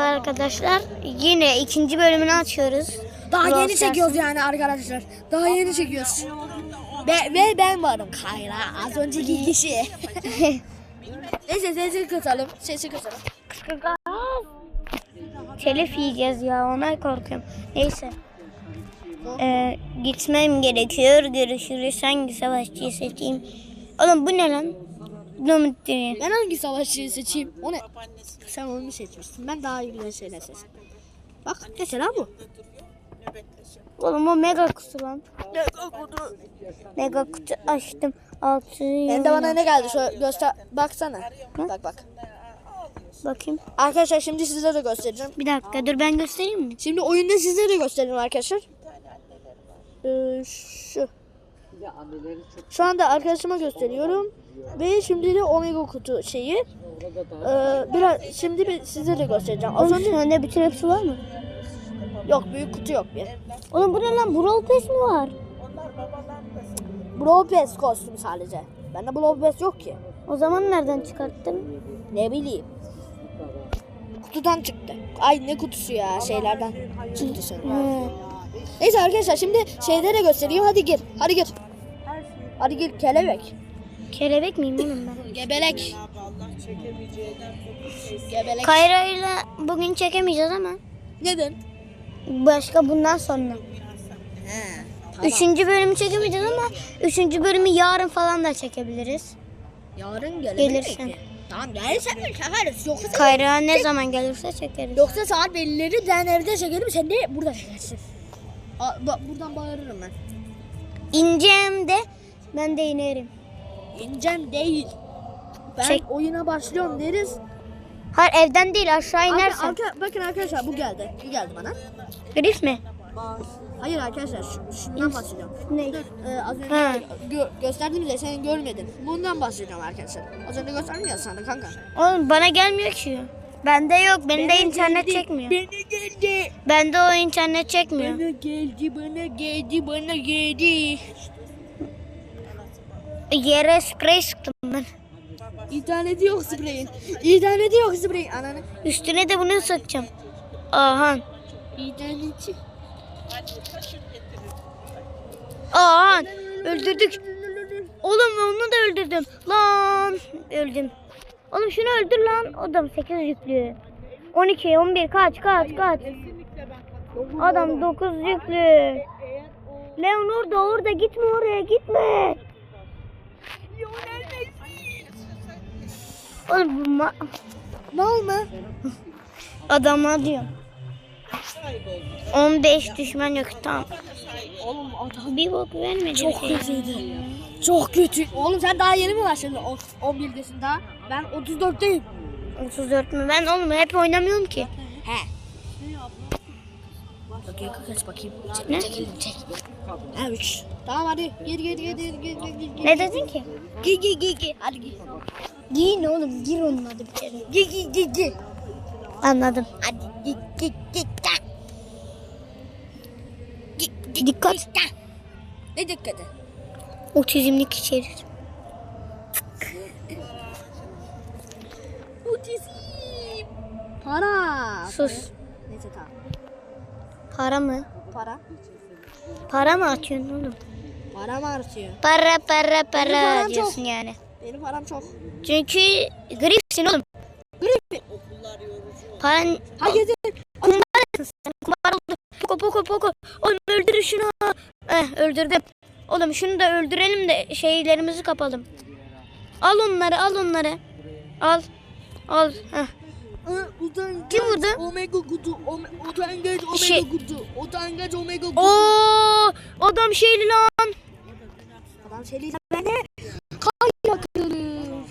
Arkadaşlar. Yine ikinci bölümünü açıyoruz. Daha Brawl yeni çekiyoruz yani arkadaşlar. Daha yeni çekiyoruz. Ve, ve ben varım Kayra. Az önceki kişi. Neyse sesi kısalım. Sesi kısalım. Telif yiyeceğiz ya ona korkuyorum. Neyse. Ee, gitmem gerekiyor. Görüşürüz. Hangi savaşçıyı seçeyim? Oğlum bu ne lan? Dominik. Ben hangi savaşçıyı seçeyim? O ne? Sen onu seçmişsin. Ben daha iyi güzel şeyler seçtim. Bak mesela bu. Oğlum o mega kutu lan. Mega kutu açtım. Altı Hem de bana ne geldi? Şöyle göster. Baksana. Bak bak. Bakayım. Arkadaşlar şimdi size de göstereceğim. Bir dakika dur ben göstereyim mi? Şimdi oyunda size de göstereyim arkadaşlar. Ee, şu. Şu anda arkadaşıma gösteriyorum. Ve şimdi de Omega kutu şeyi. Ee, biraz şimdi bir size de göstereceğim. Az önce sende bütün hepsi var mı? yok büyük kutu yok bir. Oğlum bu ne lan? Brawl Pass mi var? Brawl Pass kostümü sadece. Bende Brawl Pass yok ki. O zaman nereden çıkarttın? Ne bileyim. Kutudan çıktı. Ay ne kutusu ya şeylerden çıktı. He. Neyse arkadaşlar şimdi şeyleri göstereyim. Hadi gir. Hadi gir. Hadi gir kelebek. Kelebek miyim oğlum ben? Gebelek. Gebelek. Kayra'yla bugün çekemeyeceğiz ama Neden? başka bundan sonra. He. Üçüncü bölümü çekemeyeceğiz ama üçüncü bölümü yarın falan da çekebiliriz. Yarın gelebilir Gelirsen. mi? Tamam gelirsen mi çekeriz. Yoksa, Kayra ne zaman gelirse çekeriz. yoksa saat bellileri ben evde çekerim sen de burada çekersin. Aa, bak buradan bağırırım ben. İneceğim de ben de inerim. İncem değil. Ben Çek. oyuna başlıyorum deriz. Hayır evden değil aşağı Arka, inersen. arka- bakın arkadaşlar bu geldi. Bu geldi bana. Grif mi? Hayır arkadaşlar şu, şundan bahsediyorum. Ne? Ee, az önce Ha. gö- gösterdim de sen görmedin. Bundan bahsediyorum arkadaşlar. Az önce gösterdim ya sana kanka. Oğlum bana gelmiyor ki. Bende yok. Bende internet çekmiyor. Bana geldi. Bende o internet çekmiyor. Bana geldi, bana geldi, bana geldi. Yere sprey sıktım ben. İnterneti yok spreyin. İnterneti yok spreyin. Ananı. Üstüne de bunu sıkacağım. Aha. İnternetçi. Aha. Öldürdük. Oğlum onu da öldürdüm. Lan. Öldüm. Oğlum şunu öldür lan. Adam 8 yüklü. 12, 11 kaç kaç kaç. Adam 9 yüklü. Leon orada orada gitme oraya gitme. Oğlum bu ma- Ne olma? adama diyor. 15 düşman yok tamam. Oğlum adam Bir bok vermedi. çok şey. kötüydü. Çok kötü. Oğlum sen daha yeni mi başladın? O- 11'desin daha. Ben 34'teyim. 34 mü? Ben oğlum hep oynamıyorum ki. He. Bakayım kaç bakayım. Ne? Çekelim çek. Ha 3. Tamam hadi. Gir gir gir gir gir gir. Ne dedin ki? Gir gir gir gir. Hadi gir. Giyin oğlum gir onun adı bir kere. Gir gir gir gir. Anladım. Hadi gir. gir. Gir, gir, Dikkat. Ne dikkati? Otizmlik içerir. Otizm. Para. Sus. Neyse tamam. Para mı? Para. Para mı atıyorsun oğlum? Para mı artıyor? Para para para param çok. diyorsun yani. Benim param çok. Çünkü gripsin oğlum. Grip. Paran Ha getir. kumbarsın sen. Kumbar oldu. Poko poko poko. Oğlum öldür şunu. Eh öldürdüm. Oğlum şunu da öldürelim de şeylerimizi kapalım. Al onları al onları. Al. Al. Heh. Utangaç. Kim vurdu? Omega kutu. Ome- Utangaç omega Şey- kutu. Utangaç omega kutu. Oo, adam şeyli lan. Adam şeyliyle ben de kay yakıyorum.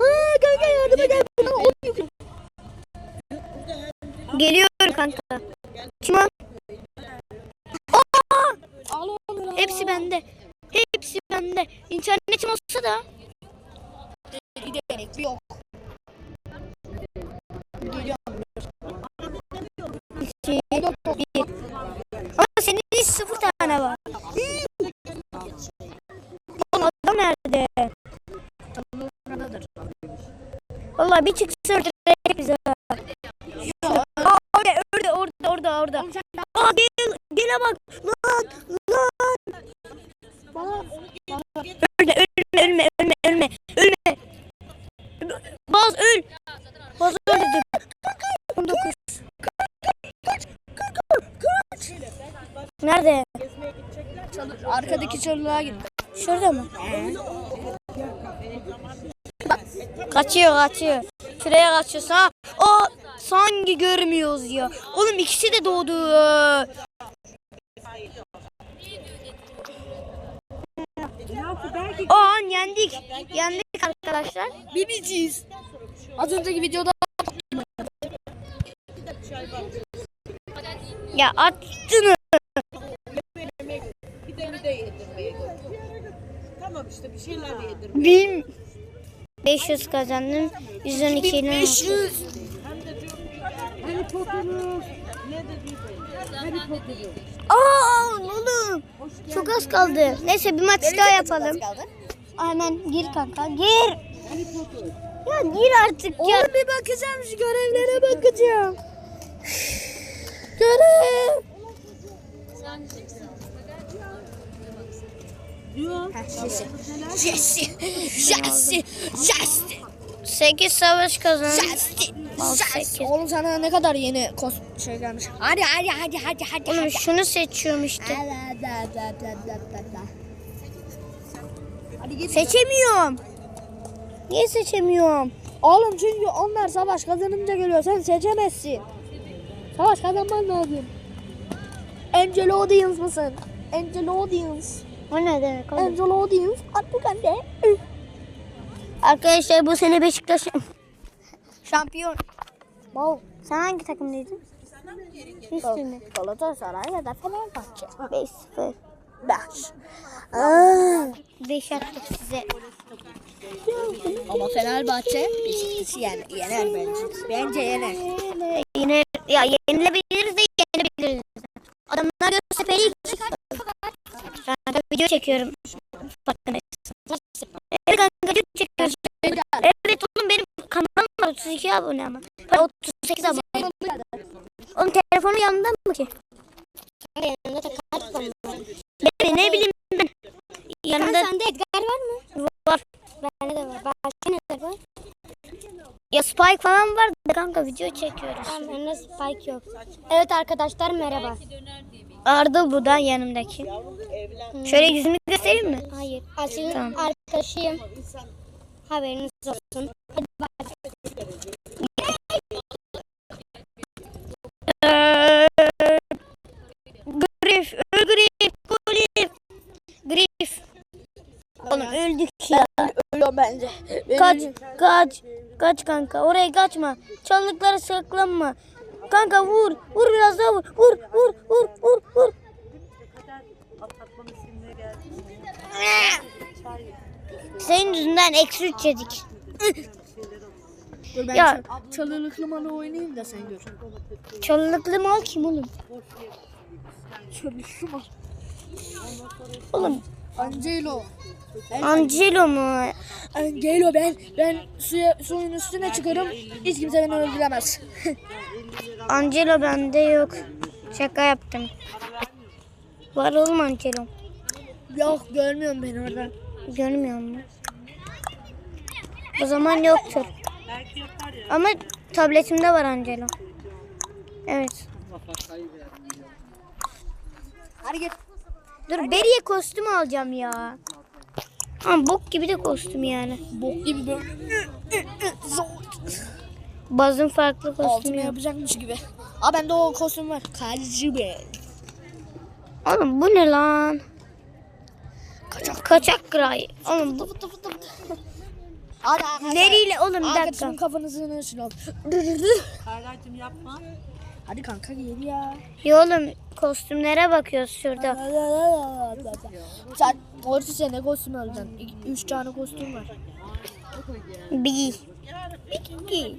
Aa, kanka yardım eder bana. O yük- Geliyorum kanka. Kim o? Al onu lan. Hepsi bende. Hepsi bende. İnternetim olsa da. Giderek Geliyorum. Bir. Ama senin hiç sıfır tane var. Oğlum adam nerede? Vallahi bir çıksa öldürecek bizi. Aa, orada, orada, orada, orada, orada. Aa, gel, gele bak. Lan, lan. Ölme, ölme, ölme, ölme, ölme, ölme. Baz öl. Baz öldürdüm. 19. Nerede? Arkadaki çalılığa git. Şurada mı? Kaçıyor kaçıyor. Şuraya kaçıyorsa ha. Aa, sanki görmüyoruz ya. Oğlum ikisi de doğdu. O an yendik. Yendik arkadaşlar. Bibiciyiz. Az önceki videoda Ya attın. Bir de bir de yedirmeye götür. Tamam işte bir şeyler de yedir. Bin 500 kazandım. 112 ile. 500. Harry Potter'ı. Ne dedi? Harry Potter'ı. Aa oğlum. Çok az kaldı. Neyse bir maç daha yapalım. Hemen gir kanka. Gir. Ya gir artık ya. Oğlum bir bakacağım şu görevlere bakacağım. Görev. Jesse. Jesse. Jesse. 8 savaş Jesse. sekiz. Oğlum sana ne kadar yeni kos şey gelmiş. Hadi hadi hadi hadi hadi. Oğlum hadi. şunu seçiyorum işte. Seçemiyorum. Niye seçemiyorum? Oğlum çünkü onlar savaş kazanınca geliyor. Sen seçemezsin. Savaş kazanman lazım. Angel Audience mısın? Angel Audience. O ne demek Audience. At bu kande. Arkadaşlar bu sene Beşiktaş şampiyon. Wow. Sen hangi takımdaydın? Mi? Galatasaray ya da Fenerbahçe. 5-0. Beş. 5 attık size. Ama Fenerbahçe Beşiktaş'ı yen, yener bence. Bence yener. Yine ya yenilebiliriz de yenebiliriz. Adamlar Göztepe'yi Ben de video çekiyorum. Farkındaysan. Evet kanka video çekiyoruz. Evet oğlum benim kanalım var 32 abone ama. Hayır, 38 abone. Oğlum telefonun yanında mı ki? Yanında. Ben ne bileyim ben. Yanında... sende Edgar var mı? Var. Bende de var. Başka ne var? Ya Spike falan var da kanka video çekiyoruz. Tamam bende Spike yok. Evet arkadaşlar merhaba. Arda bu da yanımdaki. Şöyle yüzünü göstereyim mi? Hayır. Asil'in tamam. arkadaşıyım. Haberiniz olsun. Ee, Grif, Grif, Grif, Grif. Oğlum öldük ya. Ölüyor bence. Kaç, kaç, kaç kanka. Oraya kaçma. Çalılıklara saklanma. Kanka vur, vur biraz daha vur. Vur, vur, vur, vur, vur. Senin yüzünden eksi üç yedik. Dur ben Ya. çalılıklı malı oynayayım da sen gör. Çalılıklı mal kim oğlum? Çalılıklı mal. Oğlum Angelo. Angelo mu? Angelo ben ben suya suyun üstüne çıkarım. Hiç kimse beni öldüremez. Angelo bende yok. Şaka yaptım. Var oğlum Angelo. Yok görmüyorum beni oradan. Görmüyor musun? O zaman yoktur. Ama tabletimde var Angelo. Evet. Hadi git. Dur Beriye kostüm alacağım ya. Ama bok gibi de kostüm yani. Bok gibi böyle Bazın farklı altına kostümü yok. yapacakmış gibi. Aa bende o kostüm var. Kaleci be. Oğlum bu ne lan? Kaçak. Kaçak kray. Oğlum bu Hadi arkadaşlar. Neriyle oğlum bir dakika. Arkadaşımın kafanızın üstüne al. Kardeşim yapma. Hadi kanka gel ya. Ya oğlum kostümlere bakıyoruz şurada. Sen doğrusu sen ne kostüm alacaksın? İki- Üç tane kostüm var. Bir. İki.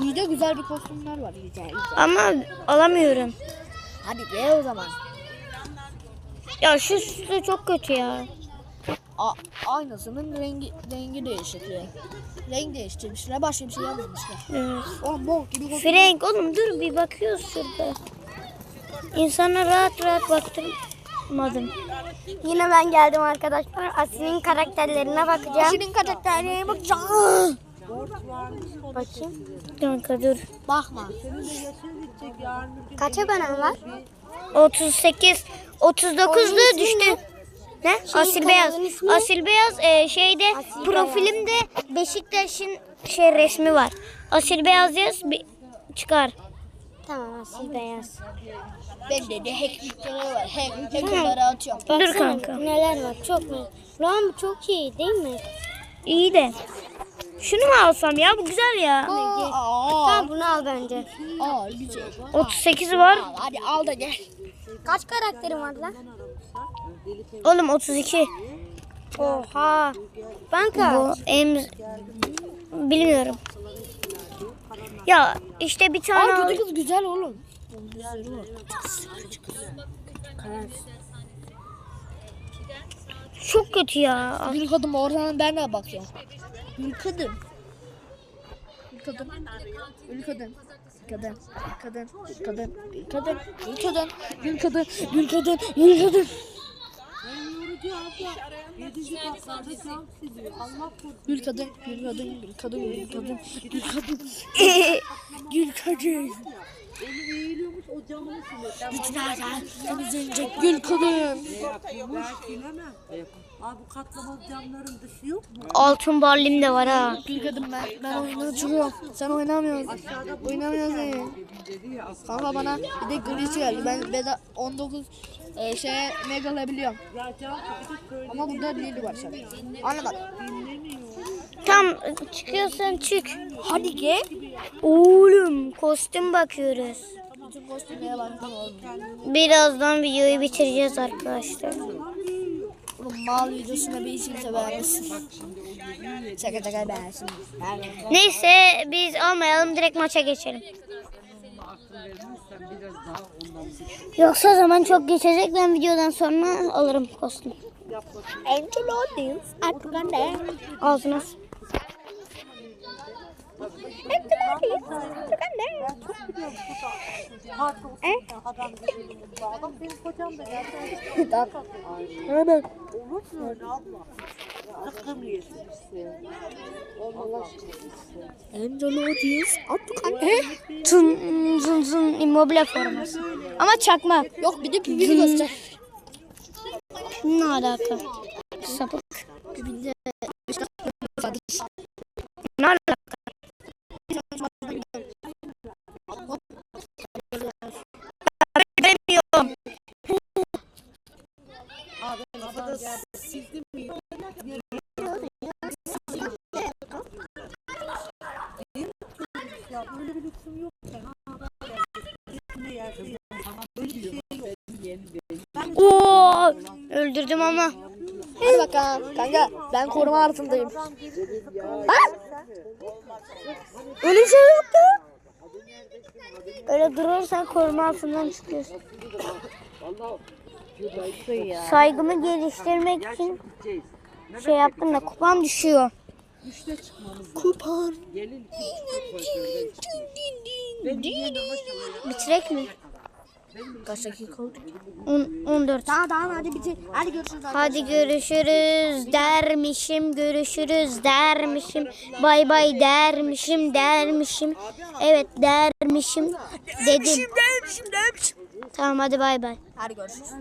Burada güzel bir kostümler var. Güzel. Ama alamıyorum. Hadi gel o zaman. Ya şu süsü çok kötü ya. A aynasının rengi rengi değişikliği. Renk değiştirmişler. Başka bir şey yapmamışlar. Evet. Oğlum bok gibi kostüm. Frank oğlum dur bir bakıyoruz şurada. İnsana rahat rahat baktırmadım. Yine ben geldim arkadaşlar. Asil'in karakterlerine bakacağım. Senin karakterine bakacağım. Bakayım. Kanka dur. Bakma. Kaç abonem var? 38. 39'da düştü. Ne? Asil Beyaz. Asil Beyaz e, şeyde profilimde Beşiktaş'ın şey resmi var. Asil Beyaz yaz bir- çıkar. Tamam Asil Beyaz. Bende de hacklikleri var. Hack, hackerları atıyorum. Dur kanka. Neler var çok mu? Lan bu çok iyi değil mi? İyi de. Şunu mu alsam ya? Bu güzel ya. Aa, Tamam bunu al bence. aa, güzel. 38 var. Al, hadi al da gel. Kaç karakterin var lan? Oğlum 32. Oha. Banka. Bu en bilmiyorum. Ya işte bir tane Aa, kötü kız güzel oğlum. çok kötü ya. Gül kadın oradan ben de bakıyorum. Gül kadın. Gül kadın. Gül kadın. Kadın, kadın, kadın, gül kadın, gül kadın, gül kadın, gül kadın, gül kadın. Gül kadın, gül kadın, gül kadın, gül kadın, gül kadın, gül kadın. Bütün her temizlenecek gül kadın. Abi bu katlamalı camların dışı yok mu? Altın barlim de var ha. Gül kadın ben, ben oyuna çıkıyorum. Sen oynamıyorsun. Oynamıyorsun. Kanka bana bir de glitch geldi. Ben beda 19 e, şeye mega alabiliyorum. Ama burada Lily var sen. Anlamadım. Tam çıkıyorsan çık. Hadi gel. Oğlum kostüm bakıyoruz. Birazdan videoyu bitireceğiz arkadaşlar. Mal videosuna bir kimse beğenmesin. Şaka şaka beğensin. Neyse biz almayalım direkt maça geçelim. Yoksa zaman çok geçecek ben videodan sonra alırım kostüm. Artık anne. Ağzına. s- Adam Adam benim kocam da geldi. Hemen. Olur mu öyle abla? Zıkkım yesin işte. Allah aşkına. Angelo Dils artık anne. Tın zın zın immobile forması. Ama çakma. Yok bir de pipini göster. Ne alaka? Sapık. Pipinde Ne alaka? Bilmiyorum. Ya böyle bir lüksüm yok. Ne yersin? Böyle bir şey yok. Oo, öldürdüm ama. Hadi bakalım. Kanka ben koruma altındayım. Öyle bir şey yok ya. Öyle durursan koruma altından çıkıyorsun. Saygımı geliştirmek için şey yaptım da kupam düşüyor. Kupon. Bitirek mi? Kaç dakika oldu? On- 14. Tamam tamam hadi bitir. Hadi görüşürüz. Hadi görüşürüz dermişim, görüşürüz dermişim, bay bay dermişim, dermişim, evet dermişim dedim. Dermişim dermişim. Tamam hadi bay bay. Hadi görüşürüz.